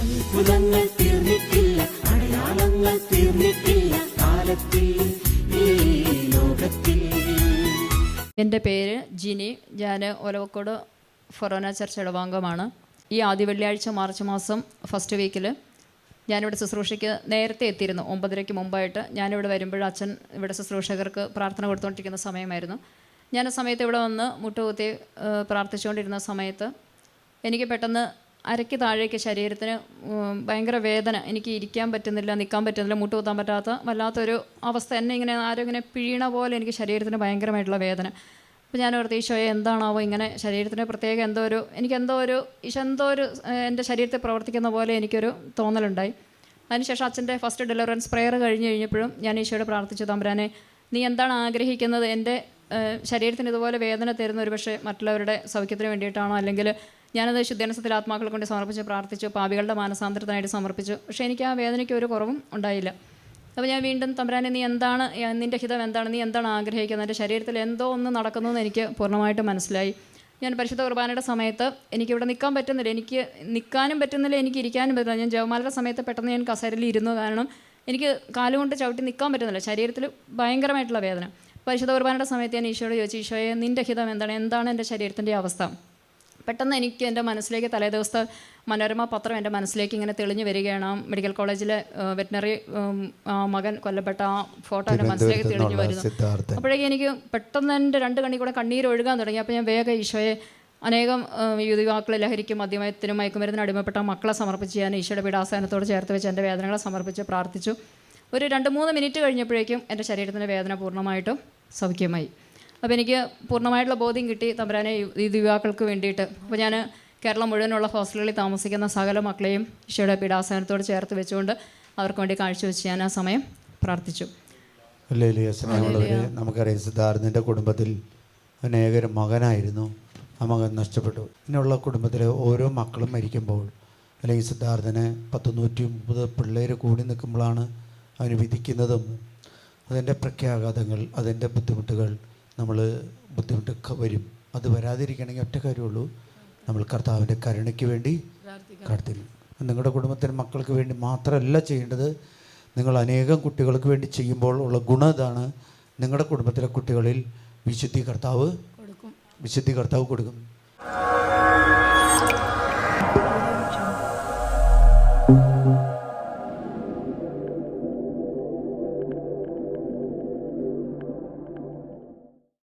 അത്ഭുതങ്ങൾ തീർന്നിട്ടില്ല അടയാളങ്ങൾ തീർന്നിട്ടില്ല കാലത്തിൽ എന്റെ പേര് ജിനി. ഞാൻ ഒലവക്കോട് ഫൊറോന ചർച്ച് ഇടവാംഗമാണ്. ഈ ആദ്യ വെള്ളിയാഴ്ച മാർച്ച് മാസം ഫസ്റ്റ് വീക്കിൽ ഞാനിവിടെ ശുശ്രൂഷയ്ക്ക് നേരത്തെ എത്തിയിരുന്നു. ഒമ്പതരയ്ക്ക് മുമ്പായിട്ട് ഞാനിവിടെ വരുമ്പോൾ അച്ഛൻ ഇവിടെ ശുശ്രൂഷകർക്ക് പ്രാർത്ഥന കൊടുത്തുകൊണ്ടിരിക്കുന്ന സമയമായിരുന്നു. ഞാൻ ആ സമയത്ത് ഇവിടെ വന്ന് മുട്ടുകുത്തി പ്രാർത്ഥിച്ചുകൊണ്ടിരുന്ന സമയത്ത് എനിക്ക് പെട്ടെന്ന് അരയ്ക്ക് താഴേക്ക് ശരീരത്തിന് ഭയങ്കര വേദന എനിക്ക് ഇരിക്കാൻ പറ്റുന്നില്ല നിൽക്കാൻ പറ്റുന്നില്ല മുട്ട് കുത്താൻ പറ്റാത്ത വല്ലാത്തൊരു അവസ്ഥ എന്നെ ഇങ്ങനെ ആരും ഇങ്ങനെ പിഴീണ പോലെ എനിക്ക് ശരീരത്തിന് ഭയങ്കരമായിട്ടുള്ള വേദന. അപ്പോൾ ഞാൻ ഓർത്ത് ഈശോയെ എന്താണാവോ ഇങ്ങനെ ശരീരത്തിന് പ്രത്യേക എന്തോ ഒരു എനിക്ക് എന്തോ ഒരു ഈശോ എന്തോ ഒരു എന്റെ ശരീരത്തിൽ പ്രവർത്തിക്കുന്ന പോലെ എനിക്കൊരു തോന്നലുണ്ടായി. അതിനുശേഷം അച്ഛന്റെ ഫസ്റ്റ് ഡെലിവറൻസ് പ്രെയർ കഴിഞ്ഞ് കഴിഞ്ഞപ്പോഴും ഞാൻ ഈശോയോട് പ്രാർത്ഥിച്ചു തമ്പുരാനെ നീ എന്താണ് ആഗ്രഹിക്കുന്നത്? എന്റെ ശരീരത്തിന് ഇതുപോലെ വേദന തരുന്ന ഒരു പക്ഷേ മറ്റുള്ളവരുടെ സൗഖ്യത്തിന് വേണ്ടിയിട്ടാണോ? അല്ലെങ്കിൽ ഞാനത് ശുദ്ധനസത്തിൽ ആത്മാക്കളെ കൊണ്ട് സമർപ്പിച്ച് പ്രാർത്ഥിച്ചു പാപികളുടെ മാനസാന്തരത്തിനായിട്ട് സമർപ്പിച്ചു. പക്ഷേ എനിക്ക് ആ വേദനയ്ക്ക് ഒരു കുറവും ഉണ്ടായില്ല. അപ്പോൾ ഞാൻ വീണ്ടും തമ്പുരാനെ നീ എന്താണ് നിന്റെ ഹിതം എന്താണ് നീ എന്താണ് ആഗ്രഹിക്കുന്നത്? എന്റെ ശരീരത്തിൽ എന്തോ ഒന്ന് നടക്കുന്നു എന്ന് എനിക്ക് പൂർണമായിട്ട് മനസ്സിലായി. ഞാൻ പരിശുദ്ധ കുർബാനയുടെ സമയത്ത് എനിക്കിവിടെ നിൽക്കാൻ പറ്റുന്നില്ല. എനിക്ക് നിൽക്കാനും പറ്റുന്നില്ല എനിക്ക് ഇരിക്കാനും പറ്റുന്നില്ല. ഞാൻ ജവമാലയുടെ സമയത്ത് പെട്ടെന്ന് ഞാൻ കസേരയിൽ ഇരുന്നു. കാരണം എനിക്ക് കാലുകൊണ്ട് ചവിട്ടി നിൽക്കാൻ പറ്റുന്നില്ല. ശരീരത്തിൽ ഭയങ്കരമായിട്ടുള്ള വേദന. പരിശുദ്ധ കുർബാനയുടെ സമയത്ത് ഞാൻ ഈശോയോട് ചോദിച്ചു ഈശോയെ നിന്റെ ഹിതം എന്താണ്? എന്താണ് എന്റെ ശരീരത്തിന്റെ അവസ്ഥ? പെട്ടെന്ന് എനിക്ക് എന്റെ മനസ്സിലേക്ക് തലേ ദിവസത്തെ മനോരമ പത്രം എന്റെ മനസ്സിലേക്ക് ഇങ്ങനെ തെളിഞ്ഞു വരികയാണ്. മെഡിക്കൽ കോളേജിലെ വെറ്റിനറി മകൻ കൊല്ലപ്പെട്ട ആ ഫോട്ടോ എന്റെ മനസ്സിലേക്ക് തെളിഞ്ഞു വരുന്നു. അപ്പോഴേക്കും എനിക്ക് പെട്ടെന്ന് എന്റെ രണ്ട് കണ്ണി കൂടെ കണ്ണീർ ഒഴുകാൻ തുടങ്ങി. അപ്പോൾ ഞാൻ വേഗം ഈശോയെ അനേകം ഏഹ്, യുവതിവാക്കളെ ലഹരിക്കും മദ്യമയത്തിനും മയക്കുമരുന്നിനും അടിമപ്പെട്ട മക്കളെ സമർപ്പിച്ച് ഞാൻ ഈശോയുടെ പീഡാസനത്തോട് ചേർത്ത് വെച്ച് എന്റെ വേദനകളെ സമർപ്പിച്ച് പ്രാർത്ഥിച്ചു. ഒരു രണ്ട് മൂന്ന് മിനിറ്റ് കഴിഞ്ഞപ്പോഴേക്കും എന്റെ ശരീരത്തിന്റെ വേദന പൂർണമായിട്ടും സൗഖ്യമായി. അപ്പോൾ എനിക്ക് പൂർണമായിട്ടുള്ള ബോധ്യം കിട്ടി തമ്പുരാനെ ഈ യുവാക്കൾക്ക് വേണ്ടിയിട്ട്. അപ്പോൾ ഞാൻ കേരളം മുഴുവനുള്ള ഹോസ്റ്റലുകളിൽ താമസിക്കുന്ന സകല മക്കളെയും ഈശോയുടെ പീഠാസനത്തോട് ചേർത്ത് വെച്ചുകൊണ്ട് അവർക്ക് വേണ്ടി കാഴ്ചവെച്ച് ഞാൻ ആ സമയം പ്രാർത്ഥിച്ചു. നമുക്കറിയാം സിദ്ധാർത്ഥന്റെ കുടുംബത്തിൽ അനേകർ മകനായിരുന്നു. ആ മകൻ നഷ്ടപ്പെട്ടു. ഇങ്ങനെയുള്ള കുടുംബത്തിലെ ഓരോ മക്കളും മരിക്കുമ്പോൾ അല്ലെങ്കിൽ സിദ്ധാർത്ഥന് പത്ത് നൂറ്റി മുപ്പത് പിള്ളേർ കൂടി നിൽക്കുമ്പോഴാണ് അവന് വിധിക്കുന്നതും അതിന്റെ പ്രഖ്യാഘാതങ്ങൾ അതിന്റെ ബുദ്ധിമുട്ടുകൾ നമ്മൾ ബുദ്ധിമുട്ടൊക്കെ വരും. അത് വരാതിരിക്കണമെങ്കിൽ ഒറ്റ കാര്യമുള്ളൂ. നമ്മൾ കർത്താവിന്റെ കരുണയ്ക്ക് വേണ്ടി പ്രാർത്ഥിക്കും നിങ്ങളുടെ കുടുംബത്തിന്റെ മക്കൾക്ക് വേണ്ടി മാത്രമല്ല ചെയ്യേണ്ടത് നിങ്ങൾ അനേകം കുട്ടികൾക്ക് വേണ്ടി ചെയ്യുമ്പോൾ ഉള്ള ഗുണം ഇതാണ്. നിങ്ങളുടെ കുടുംബത്തിലെ കുട്ടികളിൽ വിശുദ്ധി കർത്താവ് വിശുദ്ധി കർത്താവ് കൊടുക്കും.